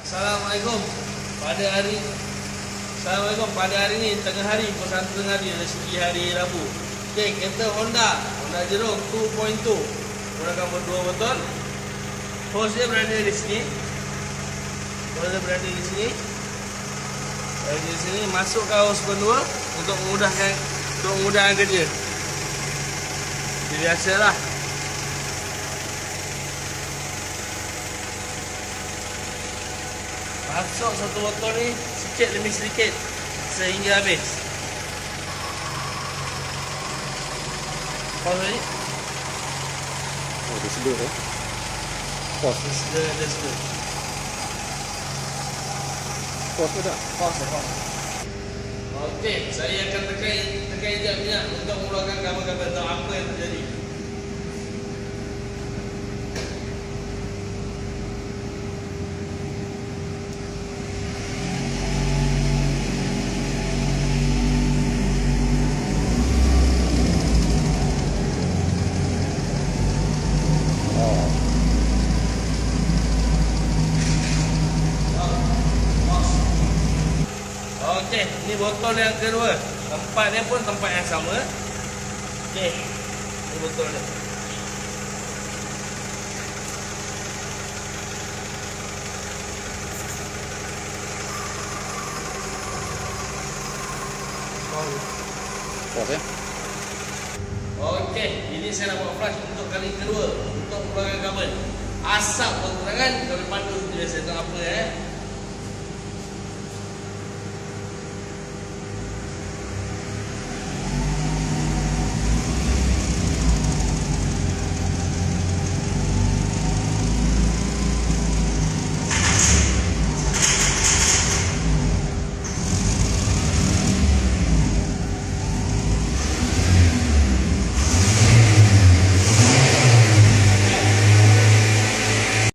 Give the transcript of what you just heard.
Assalamualaikum. Pada hari Assalamualaikum. Pada hari ni tengah hari 1 tengah hari dari segi hari Rabu. Okey, kereta Honda, Honda Jeruk 2.2. Menggunakan berdua botol. Hose dia berada di sini. Hose berada di sini. Berada di sini masukkan hose kedua untuk memudahkan untuk memudahkan kerja. Biasalah. Masuk satu botol ni sikit demi sedikit sehingga habis. Pause ni. Oh, dia slow eh. Pause. Dia dia slow. Pause ke tak? Pause pause. Okey, saya akan tekan tekan jam minyak untuk mengeluarkan gambar-gambar tahu apa yang terjadi. Okey, ni botol yang kedua. Tempat dia pun tempat yang sama. Okey. Ni botol dia. Okey, ini saya nak buat flash untuk kali kedua untuk mengeluarkan kabel. Asap kalau pandu dia saya tak apa eh.